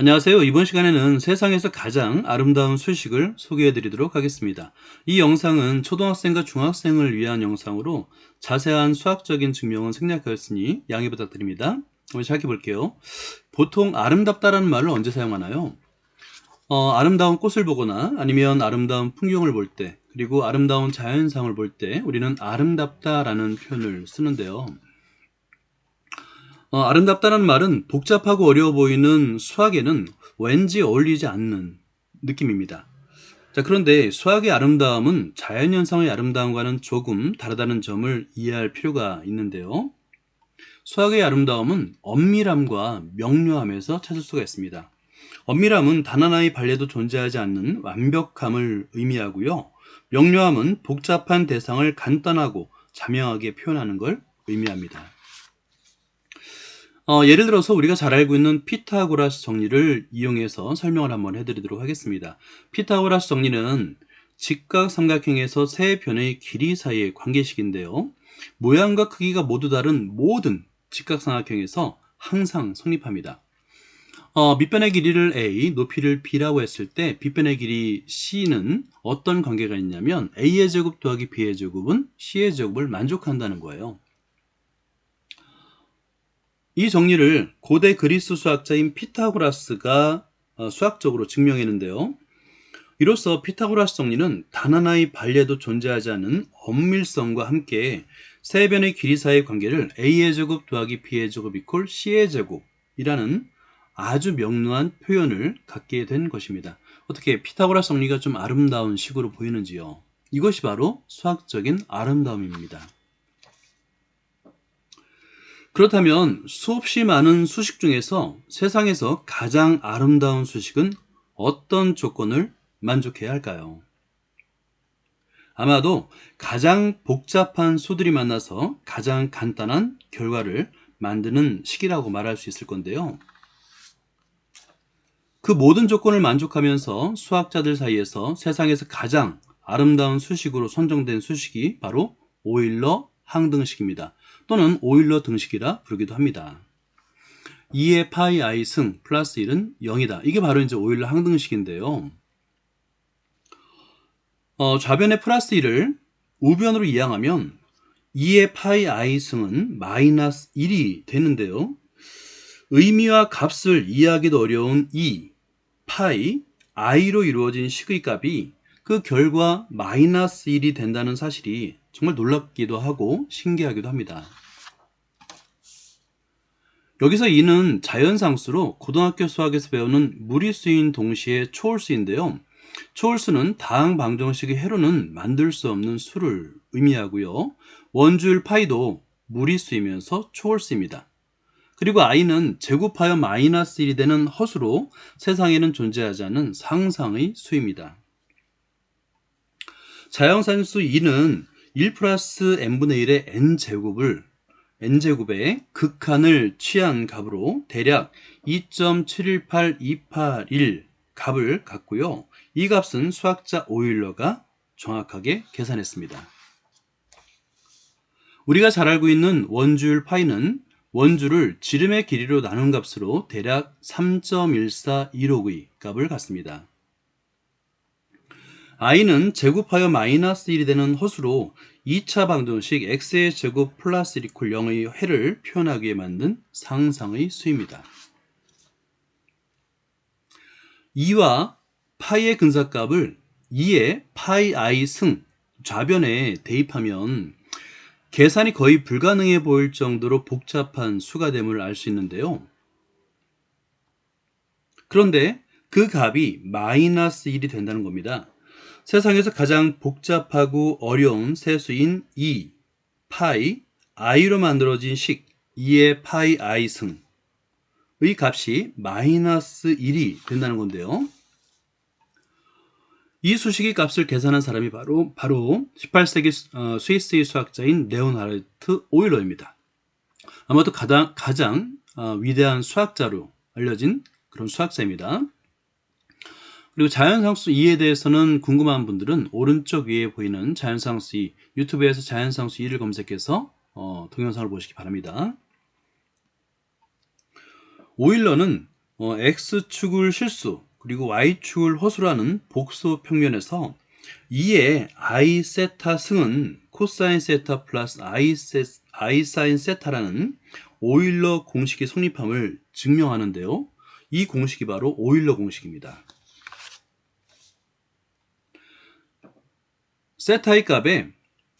안녕하세요. 이번 시간에는 세상에서 가장 아름다운 수식을 소개해 드리도록 하겠습니다. 이 영상은 초등학생과 중학생을 위한 영상으로 자세한 수학적인 증명은 생략하였으니 양해 부탁드립니다. 한번 시작해 볼게요. 보통 아름답다라는 말을 언제 사용하나요? 어, 아름다운 꽃을 보거나 아니면 아름다운 풍경을 볼 때, 그리고 아름다운 자연상을 볼 때 우리는 아름답다라는 표현을 쓰는데요. 어, 아름답다는 말은 복잡하고 어려워 보이는 수학에는 왠지 어울리지 않는 느낌입니다. 자, 그런데 수학의 아름다움은 자연현상의 아름다움과는 조금 다르다는 점을 이해할 필요가 있는데요. 수학의 아름다움은 엄밀함과 명료함에서 찾을 수가 있습니다. 엄밀함은 단 하나의 발레도 존재하지 않는 완벽함을 의미하고요. 명료함은 복잡한 대상을 간단하고 자명하게 표현하는 걸 의미합니다. 어, 예를 들어서 우리가 잘 알고 있는 피타고라스 정리를 이용해서 설명을 한번 해드리도록 하겠습니다. 피타고라스 정리는 직각 삼각형에서 세 변의 길이 사이의 관계식인데요. 모양과 크기가 모두 다른 모든 직각 삼각형에서 항상 성립합니다. 어, 밑변의 길이를 a, 높이를 b라고 했을 때 빗변의 길이 c는 어떤 관계가 있냐면 a의 제곱 더하기 b의 제곱은 c의 제곱을 만족한다는 거예요. 이 정리를 고대 그리스 수학자인 피타고라스가 어, 수학적으로 증명했는데요. 이로써 피타고라스 정리는 단 하나의 반례도 존재하지 않은 엄밀성과 함께 세 변의 길이 사이의 관계를 a의 제곱 더하기 b의 제곱 이퀄 c의 제곱이라는 아주 명료한 표현을 갖게 된 것입니다. 어떻게 피타고라스 정리가 좀 아름다운 식으로 보이는지요? 이것이 바로 수학적인 아름다움입니다. 그렇다면 수없이 많은 수식 중에서 세상에서 가장 아름다운 수식은 어떤 조건을 만족해야 할까요? 아마도 가장 복잡한 수들이 만나서 가장 간단한 결과를 만드는 식이라고 말할 수 있을 건데요. 그 모든 조건을 만족하면서 수학자들 사이에서 세상에서 가장 아름다운 수식으로 선정된 수식이 바로 오일러 항등식입니다. 또는 오일러 등식이라 부르기도 합니다. 2의 파이 i 승 플러스 1은 0이다. 이게 바로 이제 오일러 항등식인데요. 어, 좌변의 플러스 1을 우변으로 이항하면 2의 파이 i 승은 마이너스 1이 되는데요. 의미와 값을 이해하기도 어려운 2, 파이, i로 이루어진 식의 값이 그 결과 마이너스 1이 된다는 사실이 정말 놀랍기도 하고 신기하기도 합니다. 여기서 이는 자연상수로 고등학교 수학에서 배우는 무리수인 동시에 초월수인데요. 초월수는 다항 방정식의 해로는 만들 수 없는 수를 의미하고요. 원주율 파이도 무리수이면서 초월수입니다. 그리고 i는 제곱하여 마이너스 1이 되는 허수로 세상에는 존재하지 않는 상상의 수입니다. 자연산수 2는 1 플러스 n분의 1의 n제곱을 n제곱의 극한을 취한 값으로 대략 2.718281 값을 갖고요. 이 값은 수학자 오일러가 정확하게 계산했습니다. 우리가 잘 알고 있는 원주율 파이는 원주를 지름의 길이로 나눈 값으로 대략 3.1416의 값을 갖습니다. I는 제곱하여 마이너스 1이 되는 허수로 2차 방정식 x의 제곱 플러스 1 이퀄 0의 해를 표현하기 위해 만든 상상의 수입니다. 2와 파이의 근사값을 2의 파이 i 승 좌변에 대입하면 계산이 거의 불가능해 보일 정도로 복잡한 수가 됨을 알 수 있는데요. 그런데 그 값이 마이너스 1이 된다는 겁니다. 세상에서 가장 복잡하고 어려운 세수인 2, 파이, i로 만들어진 식 2의 파이 i 승의 값이 마이너스 1이 된다는 건데요. 이 수식의 값을 계산한 사람이 바로 바로 18세기 어, 스위스의 수학자인 레오나르트 오일러입니다. 아마도 가장, 가장 어, 위대한 수학자로 알려진 그런 수학자입니다. 그리고 자연상수 2에 대해서는 궁금한 분들은 오른쪽 위에 보이는 자연상수 2 유튜브에서 자연상수 2를 검색해서 어, 동영상을 보시기 바랍니다. 오일러는 어, x축을 실수 그리고 y축을 허수라는 복수 평면에서 2의 i 세타 승은 코사인 세타 플러스 i, 세, i 사인 세타라는 오일러 공식이 성립함을 증명하는데요. 이 공식이 바로 오일러 공식입니다. 세타의 값에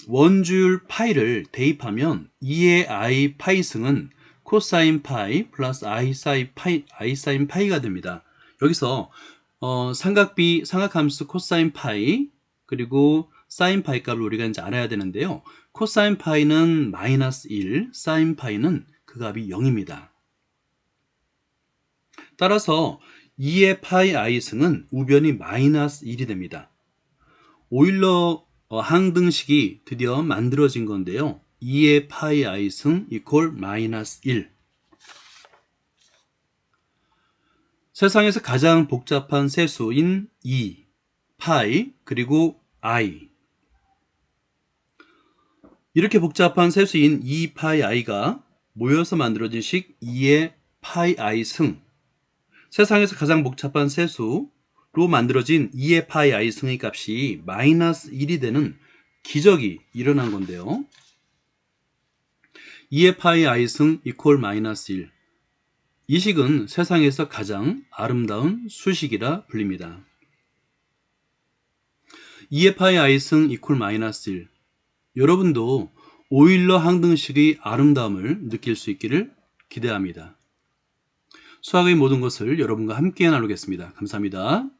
원주율 파이를 대입하면 2의 i 파이 승은 코사인 파이 플러스 i 사인 파이, i 사인 파이가 됩니다. 여기서 어, 삼각비 삼각함수 코사인 파이 그리고 사인 파이 값을 우리가 이제 알아야 되는데요. 코사인 파이는 마이너스 1, 사인 파이는 그 값이 0입니다. 따라서 2의 파이 i 승은 우변이 마이너스 1이 됩니다. 오일러 어, 항등식이 드디어 만들어진 건데요. 2의 파이 i 승 이퀄 마이너스 1 세상에서 가장 복잡한 세수인 2, 파이, 그리고 i 이렇게 복잡한 세수인 2 파이 i가 모여서 만들어진 식 2의 파이 i 승. 세상에서 가장 복잡한 세수 로 만들어진 2의 파이 i 승의 값이 마이너스 1이 되는 기적이 일어난 건데요. 2의 파이 i 승 이퀄 마이너스 1. 이 식은 세상에서 가장 아름다운 수식이라 불립니다. 2의 파이 i 승 이퀄 마이너스 1. 여러분도 오일러 항등식의 아름다움을 느낄 수 있기를 기대합니다. 수학의 모든 것을 여러분과 함께 나누겠습니다. 감사합니다.